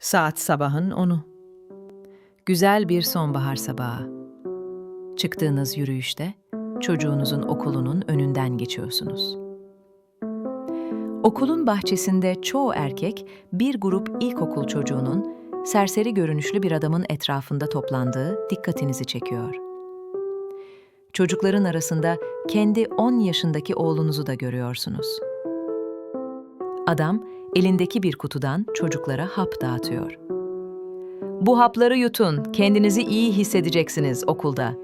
Saat sabahın onu. Güzel bir sonbahar sabahı. Çıktığınız yürüyüşte çocuğunuzun okulunun önünden geçiyorsunuz. Okulun bahçesinde çoğu erkek bir grup ilkokul çocuğunun serseri görünüşlü bir adamın etrafında toplandığı dikkatinizi çekiyor. Çocukların arasında kendi 10 yaşındaki oğlunuzu da görüyorsunuz. Adam elindeki bir kutudan çocuklara hap dağıtıyor. Bu hapları yutun, kendinizi iyi hissedeceksiniz okulda.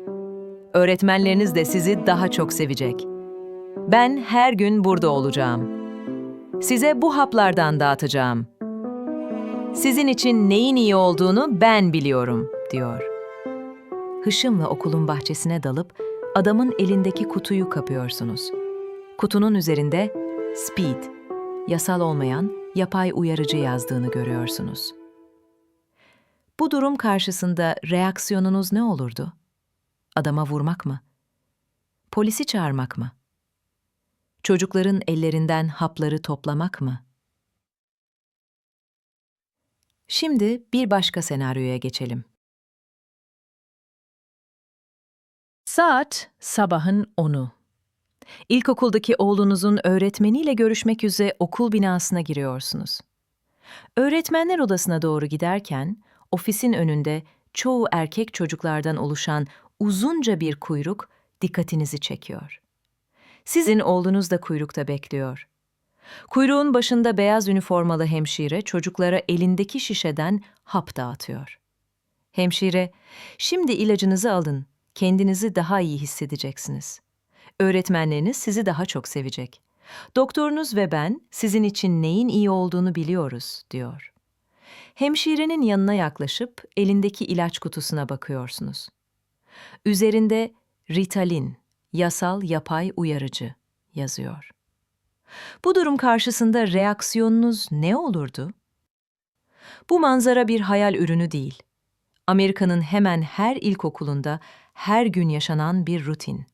Öğretmenleriniz de sizi daha çok sevecek. Ben her gün burada olacağım. Size bu haplardan dağıtacağım. Sizin için neyin iyi olduğunu ben biliyorum, diyor. Hışımla okulun bahçesine dalıp adamın elindeki kutuyu kapıyorsunuz. Kutunun üzerinde Speed, yasal olmayan yapay uyarıcı yazdığını görüyorsunuz. Bu durum karşısında reaksiyonunuz ne olurdu? Adama vurmak mı? Polisi çağırmak mı? Çocukların ellerinden hapları toplamak mı? Şimdi bir başka senaryoya geçelim. Saat sabahın 10'u. İlkokuldaki oğlunuzun öğretmeniyle görüşmek üzere okul binasına giriyorsunuz. Öğretmenler odasına doğru giderken ofisin önünde çoğu erkek çocuklardan oluşan uzunca bir kuyruk dikkatinizi çekiyor. Sizin oğlunuz da kuyrukta bekliyor. Kuyruğun başında beyaz üniformalı hemşire çocuklara elindeki şişeden hap dağıtıyor. Hemşire, şimdi ilacınızı alın, kendinizi daha iyi hissedeceksiniz. Öğretmenleriniz sizi daha çok sevecek. Doktorunuz ve ben sizin için neyin iyi olduğunu biliyoruz, diyor. Hemşirenin yanına yaklaşıp elindeki ilaç kutusuna bakıyorsunuz. Üzerinde Ritalin, yasal yapay uyarıcı yazıyor. Bu durum karşısında reaksiyonunuz ne olurdu? Bu manzara bir hayal ürünü değil. Amerika'nın hemen her ilkokulunda her gün yaşanan bir rutin.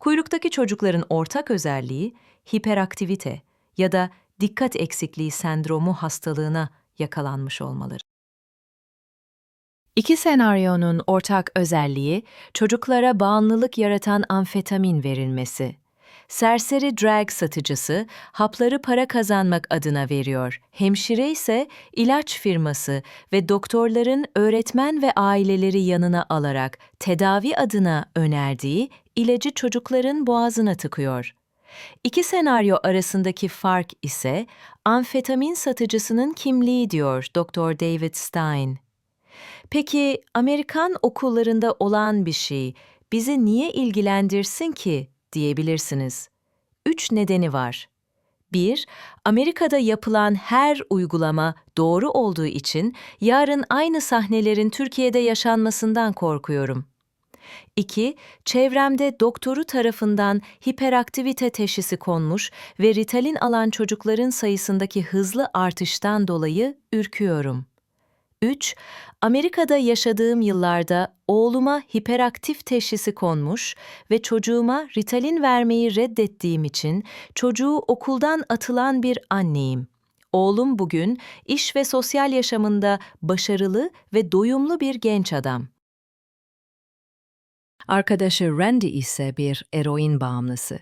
Kuyruktaki çocukların ortak özelliği hiperaktivite ya da dikkat eksikliği sendromu hastalığına yakalanmış olmaları. İki senaryonun ortak özelliği çocuklara bağımlılık yaratan amfetamin verilmesi. Serseri drag satıcısı hapları para kazanmak adına veriyor. Hemşire ise ilaç firması ve doktorların öğretmen ve aileleri yanına alarak tedavi adına önerdiği ilacı çocukların boğazına tıkıyor. İki senaryo arasındaki fark ise amfetamin satıcısının kimliği diyor Dr. David Stein. Peki Amerikan okullarında olan bir şey bizi niye ilgilendirsin ki diyebilirsiniz. Üç nedeni var. 1. Amerika'da yapılan her uygulama doğru olduğu için yarın aynı sahnelerin Türkiye'de yaşanmasından korkuyorum. 2. Çevremde doktoru tarafından hiperaktivite teşhisi konmuş ve Ritalin alan çocukların sayısındaki hızlı artıştan dolayı ürküyorum. 3. Amerika'da yaşadığım yıllarda oğluma hiperaktif teşhisi konmuş ve çocuğuma Ritalin vermeyi reddettiğim için çocuğu okuldan atılan bir anneyim. Oğlum bugün iş ve sosyal yaşamında başarılı ve doyumlu bir genç adam. Arkadaşı Randy ise bir eroin bağımlısı.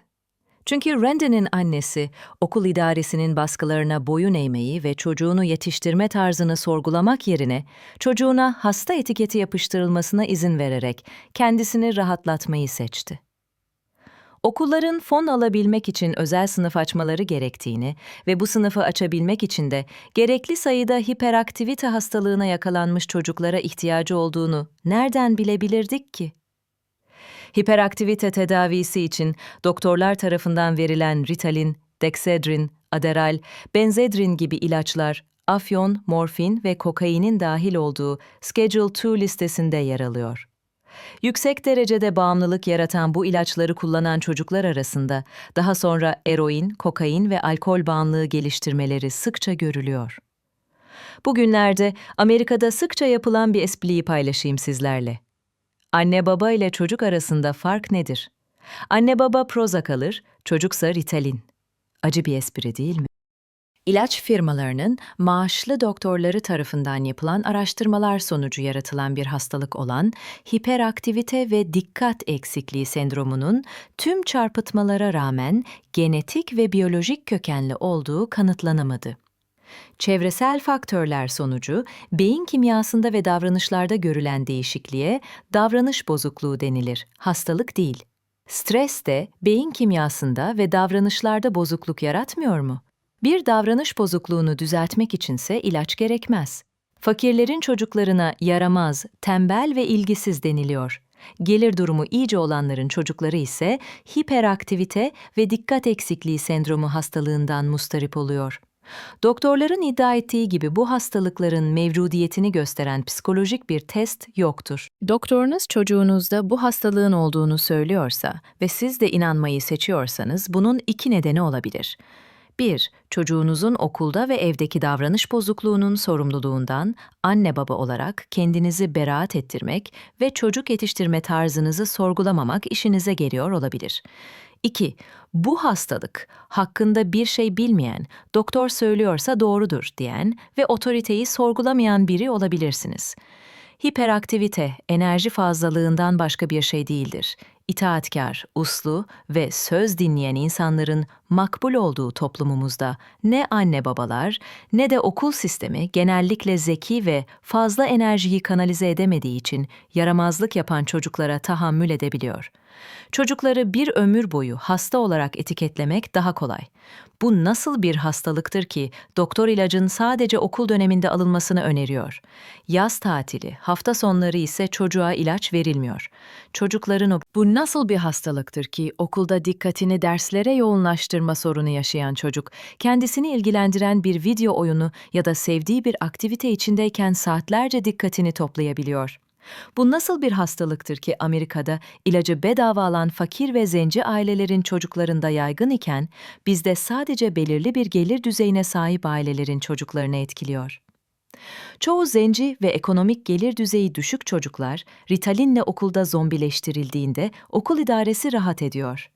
Çünkü Randy'nin annesi okul idaresinin baskılarına boyun eğmeyi ve çocuğunu yetiştirme tarzını sorgulamak yerine çocuğuna hasta etiketi yapıştırılmasına izin vererek kendisini rahatlatmayı seçti. Okulların fon alabilmek için özel sınıf açmaları gerektiğini ve bu sınıfı açabilmek için de gerekli sayıda hiperaktivite hastalığına yakalanmış çocuklara ihtiyacı olduğunu nereden bilebilirdik ki? Hiperaktivite tedavisi için doktorlar tarafından verilen Ritalin, Dexedrin, Aderal, Benzedrin gibi ilaçlar, afyon, morfin ve kokainin dahil olduğu Schedule 2 listesinde yer alıyor. Yüksek derecede bağımlılık yaratan bu ilaçları kullanan çocuklar arasında daha sonra eroin, kokain ve alkol bağımlılığı geliştirmeleri sıkça görülüyor. Bugünlerde Amerika'da sıkça yapılan bir espriyi paylaşayım sizlerle. Anne baba ile çocuk arasında fark nedir? Anne baba Prozac alır, çocuksa Ritalin. Acı bir espri değil mi? İlaç firmalarının maaşlı doktorları tarafından yapılan araştırmalar sonucu yaratılan bir hastalık olan hiperaktivite ve dikkat eksikliği sendromunun tüm çarpıtmalara rağmen genetik ve biyolojik kökenli olduğu kanıtlanamadı. Çevresel faktörler sonucu beyin kimyasında ve davranışlarda görülen değişikliğe davranış bozukluğu denilir, hastalık değil. Stres de beyin kimyasında ve davranışlarda bozukluk yaratmıyor mu? Bir davranış bozukluğunu düzeltmek içinse ilaç gerekmez. Fakirlerin çocuklarına yaramaz, tembel ve ilgisiz deniliyor. Gelir durumu iyice olanların çocukları ise hiperaktivite ve dikkat eksikliği sendromu hastalığından mustarip oluyor. Doktorların iddia ettiği gibi bu hastalıkların mevcudiyetini gösteren psikolojik bir test yoktur. Doktorunuz çocuğunuzda bu hastalığın olduğunu söylüyorsa ve siz de inanmayı seçiyorsanız bunun iki nedeni olabilir. 1. Çocuğunuzun okulda ve evdeki davranış bozukluğunun sorumluluğundan anne baba olarak kendinizi beraat ettirmek ve çocuk yetiştirme tarzınızı sorgulamamak işinize geliyor olabilir. 2. Bu hastalık hakkında bir şey bilmeyen, doktor söylüyorsa doğrudur diyen ve otoriteyi sorgulamayan biri olabilirsiniz. Hiperaktivite, enerji fazlalığından başka bir şey değildir. İtaatkar, uslu ve söz dinleyen insanların makbul olduğu toplumumuzda ne anne babalar ne de okul sistemi genellikle zeki ve fazla enerjiyi kanalize edemediği için yaramazlık yapan çocuklara tahammül edebiliyor. Çocukları bir ömür boyu hasta olarak etiketlemek daha kolay. Bu nasıl bir hastalıktır ki doktor ilacın sadece okul döneminde alınmasını öneriyor. Yaz tatili, hafta sonları ise çocuğa ilaç verilmiyor. Çocukların o- bu nasıl bir hastalıktır ki okulda dikkatini derslere yoğunlaştırma sorunu yaşayan çocuk, kendisini ilgilendiren bir video oyunu ya da sevdiği bir aktivite içindeyken saatlerce dikkatini toplayabiliyor. Bu nasıl bir hastalıktır ki Amerika'da ilacı bedava alan fakir ve zenci ailelerin çocuklarında yaygın iken bizde sadece belirli bir gelir düzeyine sahip ailelerin çocuklarını etkiliyor? Çoğu zenci ve ekonomik gelir düzeyi düşük çocuklar Ritalin'le okulda zombileştirildiğinde okul idaresi rahat ediyor.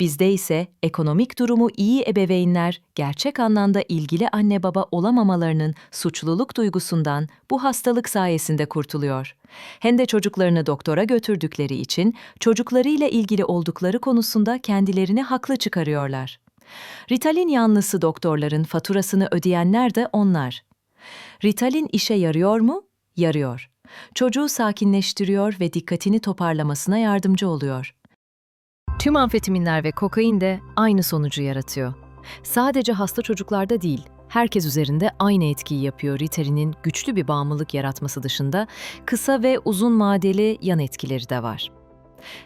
Bizde ise ekonomik durumu iyi ebeveynler gerçek anlamda ilgili anne baba olamamalarının suçluluk duygusundan bu hastalık sayesinde kurtuluyor. Hem de çocuklarını doktora götürdükleri için çocuklarıyla ilgili oldukları konusunda kendilerini haklı çıkarıyorlar. Ritalin yanlısı doktorların faturasını ödeyenler de onlar. Ritalin işe yarıyor mu? Yarıyor. Çocuğu sakinleştiriyor ve dikkatini toparlamasına yardımcı oluyor. Tüm amfetaminler ve kokain de aynı sonucu yaratıyor. Sadece hasta çocuklarda değil, herkes üzerinde aynı etkiyi yapıyor Ritalinin güçlü bir bağımlılık yaratması dışında kısa ve uzun vadeli yan etkileri de var.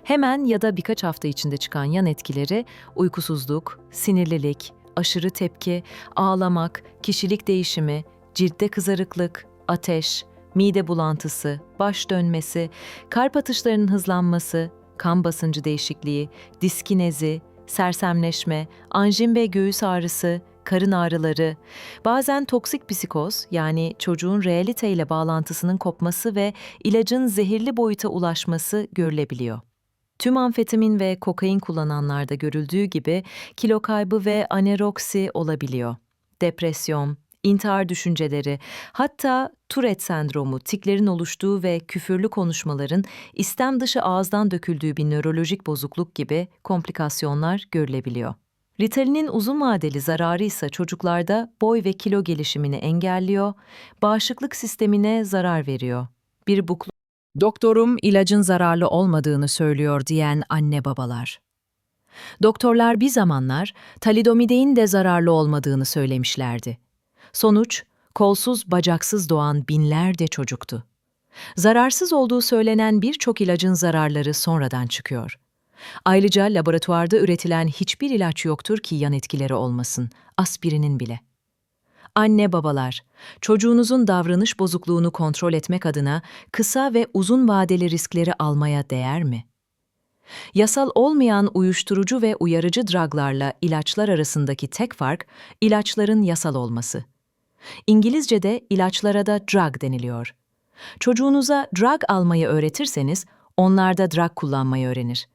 Hemen ya da birkaç hafta içinde çıkan yan etkileri uykusuzluk, sinirlilik, aşırı tepki, ağlamak, kişilik değişimi, ciltte kızarıklık, ateş, mide bulantısı, baş dönmesi, kalp atışlarının hızlanması, kan basıncı değişikliği, diskinezi, sersemleşme, anjin ve göğüs ağrısı, karın ağrıları, bazen toksik psikoz yani çocuğun realiteyle bağlantısının kopması ve ilacın zehirli boyuta ulaşması görülebiliyor. Tüm amfetamin ve kokain kullananlarda görüldüğü gibi kilo kaybı ve aneroksi olabiliyor. Depresyon, intihar düşünceleri, hatta Tourette sendromu, tiklerin oluştuğu ve küfürlü konuşmaların istem dışı ağızdan döküldüğü bir nörolojik bozukluk gibi komplikasyonlar görülebiliyor. Ritalinin uzun vadeli zararı ise çocuklarda boy ve kilo gelişimini engelliyor, bağışıklık sistemine zarar veriyor. Bir bukluk Doktorum ilacın zararlı olmadığını söylüyor diyen anne babalar. Doktorlar bir zamanlar talidomidein de zararlı olmadığını söylemişlerdi. Sonuç, kolsuz bacaksız doğan binlerce çocuktu. Zararsız olduğu söylenen birçok ilacın zararları sonradan çıkıyor. Ayrıca laboratuvarda üretilen hiçbir ilaç yoktur ki yan etkileri olmasın, aspirinin bile. Anne babalar, çocuğunuzun davranış bozukluğunu kontrol etmek adına kısa ve uzun vadeli riskleri almaya değer mi? Yasal olmayan uyuşturucu ve uyarıcı draglarla ilaçlar arasındaki tek fark ilaçların yasal olması. İngilizce'de ilaçlara da drug deniliyor. Çocuğunuza drug almayı öğretirseniz onlar da drug kullanmayı öğrenir.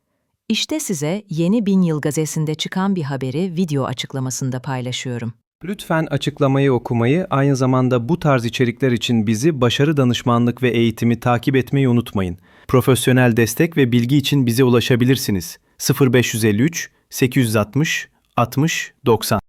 İşte size yeni Bin Yıl gazetesinde çıkan bir haberi video açıklamasında paylaşıyorum. Lütfen açıklamayı okumayı, aynı zamanda bu tarz içerikler için bizi başarı danışmanlık ve eğitimi takip etmeyi unutmayın. Profesyonel destek ve bilgi için bize ulaşabilirsiniz. 0553 860 60 90